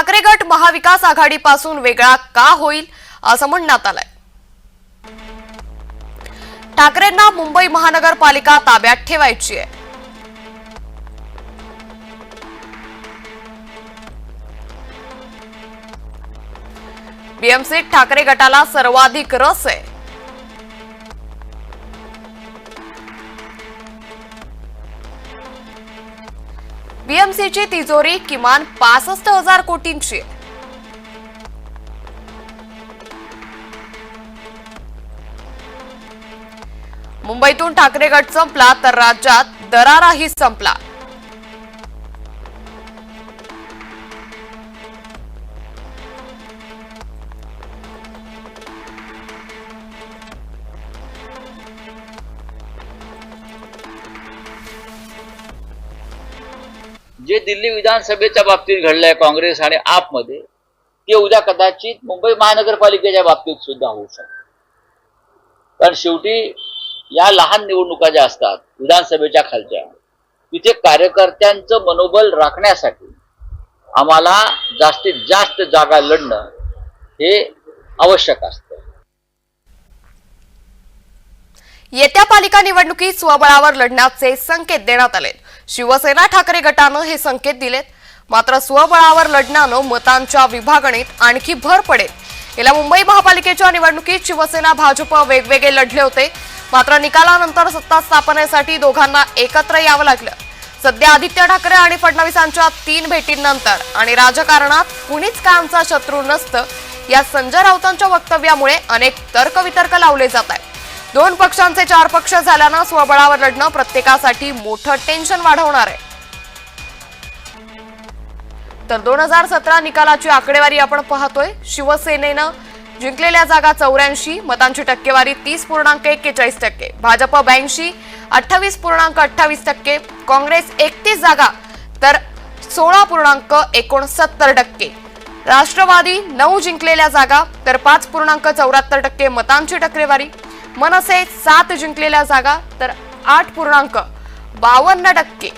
ठाकरे गट महाविकास आघाडीपासून वेगळा का होईल असं म्हणण्यात आलंय. ठाकरेंना मुंबई महानगरपालिका ताब्यात ठेवायची आहे. बीएमसीत ठाकरे गटाला सर्वाधिक रस आहे. बीएमसीची तिजोरी किमान पासष्ट हजार कोटींची. मुंबईतून ठाकरे गट संपला तर राज्यात दराराही संपला. जे दिल्ली विधानसभेच्या बाबतीत घडलंय काँग्रेस आणि आपमध्ये ते उद्या कदाचित मुंबई महानगरपालिकेच्या बाबतीत सुद्धा होऊ शकतं. कारण शेवटी या लहान निवडणुका ज्या असतात विधानसभेच्या खालच्या तिथे कार्यकर्त्यांचं मनोबल राखण्यासाठी आम्हाला जास्तीत जास्त जागा लढणं हे आवश्यक असतं. येत्या पालिका निवडणुकीत स्वबळावर लढण्याचे संकेत देण्यात आले शिवसेना ठाकरे गटानं हे संकेत दिलेत. मात्र स्वबळावर लढण्यानं मतांच्या विभागणीत आणखी भर पडेल. गेल्या मुंबई महापालिकेच्या निवडणुकीत शिवसेना भाजप वेगवेगळे लढले होते. मात्र निकालानंतर सत्ता स्थापनेसाठी दोघांना एकत्र यावं लागलं. सध्या आदित्य ठाकरे आणि फडणवीसांच्या तीन भेटींनंतर आणि राजकारणात कुणीच कायमचा शत्रू नसतं या संजय राऊतांच्या वक्तव्यामुळे अनेक तर्कवितर्क लावले जात आहेत. दोन पक्षांचे चार पक्ष झाल्यानं स्वबळावर लढणं प्रत्येकासाठी मोठं टेन्शन वाढवणार आहे. तर दोन हजार सतरा निकालाची आकडेवारी आपण पाहतोय. शिवसेनेनं जिंकलेल्या जागा चौऱ्याऐंशी मतांची टक्केवारी तीस पूर्णांक एक्केचाळीस टक्के. भाजप ब्याऐंशी अठ्ठावीस पूर्णांक अठ्ठावीस टक्के. काँग्रेस एकतीस जागा तर सोळा पूर्णांक एकोणसत्तर टक्के. राष्ट्रवादी नऊ जिंकलेल्या जागा तर पाच पूर्णांक चौऱ्याहत्तर टक्के मतांची टक्केवारी. मनसे सात जिंकलेल्या जागा तर आठ पूर्णांक बावन्न टक्के.